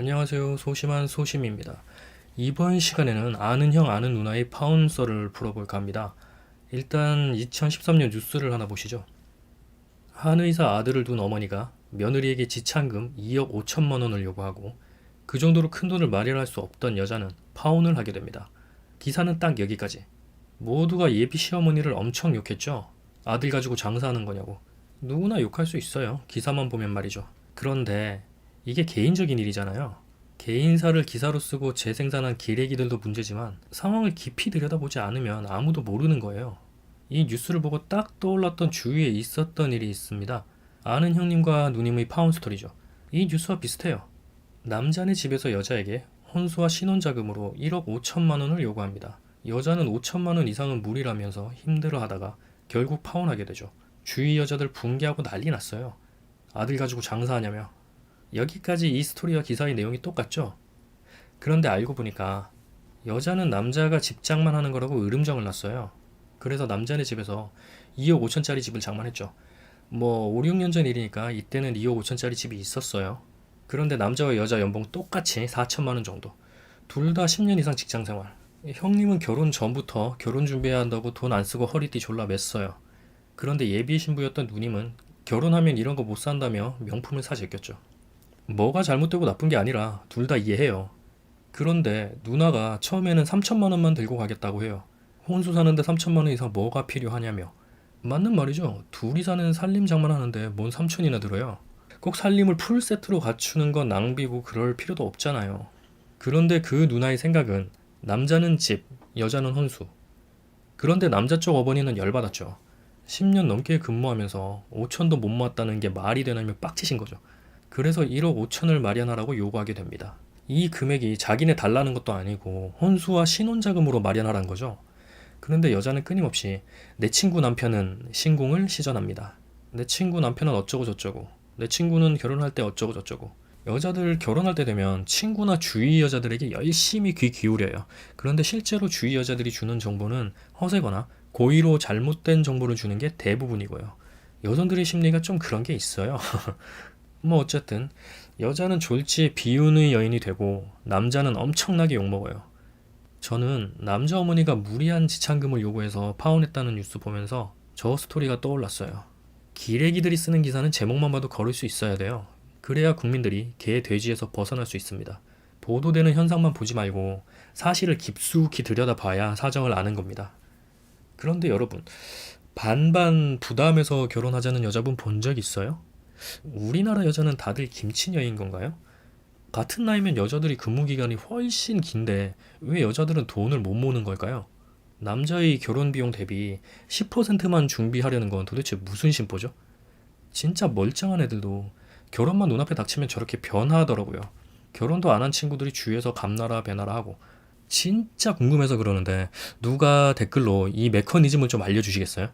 안녕하세요. 소심한 소심입니다. 이번 시간에는 아는 형 아는 누나의 파운썰을 풀어볼까 합니다. 일단 2013년 뉴스를 하나 보시죠. 한 의사 아들을 둔 어머니가 며느리에게 지참금 2억 5천만 원을 요구하고 그 정도로 큰 돈을 마련할 수 없던 여자는 파혼을 하게 됩니다. 기사는 딱 여기까지. 모두가 예비 시어머니를 엄청 욕했죠. 아들 가지고 장사하는 거냐고. 누구나 욕할 수 있어요. 기사만 보면 말이죠. 그런데 이게 개인적인 일이잖아요. 개인사를 기사로 쓰고 재생산한 기레기들도 문제지만 상황을 깊이 들여다보지 않으면 아무도 모르는 거예요. 이 뉴스를 보고 딱 떠올랐던 주위에 있었던 일이 있습니다. 아는 형님과 누님의 파운 스토리죠. 이 뉴스와 비슷해요. 남자네 집에서 여자에게 혼수와 신혼자금으로 1억 5천만 원을 요구합니다. 여자는 5천만 원 이상은 무리라면서 힘들어하다가 결국 파혼하게 되죠. 주위 여자들 붕괴하고 난리 났어요. 아들 가지고 장사하냐며. 여기까지 이 스토리와 기사의 내용이 똑같죠? 그런데 알고 보니까 여자는 남자가 집장만 하는 거라고 으름장을 놨어요. 그래서 남자네 집에서 2억 5천짜리 집을 장만했죠. 뭐 5, 6년 전 일이니까 이때는 2억 5천짜리 집이 있었어요. 그런데 남자와 여자 연봉 똑같이 4천만 원 정도. 둘 다 10년 이상 직장 생활. 형님은 결혼 전부터 결혼 준비해야 한다고 돈 안 쓰고 허리띠 졸라 맸어요. 그런데 예비 신부였던 누님은 결혼하면 이런 거 못 산다며 명품을 사 제꼈죠. 뭐가 잘못되고 나쁜 게 아니라 둘 다 이해해요. 그런데 누나가 처음에는 3천만 원만 들고 가겠다고 해요. 혼수 사는데 3천만 원 이상 뭐가 필요하냐며. 맞는 말이죠. 둘이 사는 살림 장만하는데 뭔 3천이나 들어요. 꼭 살림을 풀 세트로 갖추는 건 낭비고 그럴 필요도 없잖아요. 그런데 그 누나의 생각은 남자는 집, 여자는 혼수. 그런데 남자 쪽 어머니는 열받았죠. 10년 넘게 근무하면서 5천도 못 모았다는 게 말이 되냐며 빡치신 거죠. 그래서 1억 5천을 마련하라고 요구하게 됩니다. 이 금액이 자기네 달라는 것도 아니고 혼수와 신혼자금으로 마련하라는 거죠. 그런데 여자는 끊임없이 내 친구 남편은 신공을 시전합니다. 내 친구 남편은 어쩌고 저쩌고 내 친구는 결혼할 때 어쩌고 저쩌고 여자들 결혼할 때 되면 친구나 주위 여자들에게 열심히 귀 기울여요. 그런데 실제로 주위 여자들이 주는 정보는 허세거나 고의로 잘못된 정보를 주는 게 대부분이고요. 여성들의 심리가 좀 그런 게 있어요. 뭐 어쨌든 여자는 졸지에 비운의 여인이 되고 남자는 엄청나게 욕먹어요. 저는 남자 어머니가 무리한 지참금을 요구해서 파혼했다는 뉴스 보면서 저 스토리가 떠올랐어요. 기레기들이 쓰는 기사는 제목만 봐도 걸을 수 있어야 돼요. 그래야 국민들이 개 돼지에서 벗어날 수 있습니다. 보도되는 현상만 보지 말고 사실을 깊숙이 들여다봐야 사정을 아는 겁니다. 그런데 여러분, 반반 부담해서 결혼하자는 여자분 본 적 있어요? 우리나라 여자는 다들 김치녀인 건가요? 같은 나이면 여자들이 근무 기간이 훨씬 긴데 왜 여자들은 돈을 못 모으는 걸까요? 남자의 결혼 비용 대비 10%만 준비하려는 건 도대체 무슨 심보죠? 진짜 멀쩡한 애들도 결혼만 눈앞에 닥치면 저렇게 변화하더라고요. 결혼도 안 한 친구들이 주위에서 감나라 배나라 하고 진짜 궁금해서 그러는데 누가 댓글로 이 메커니즘을 좀 알려주시겠어요?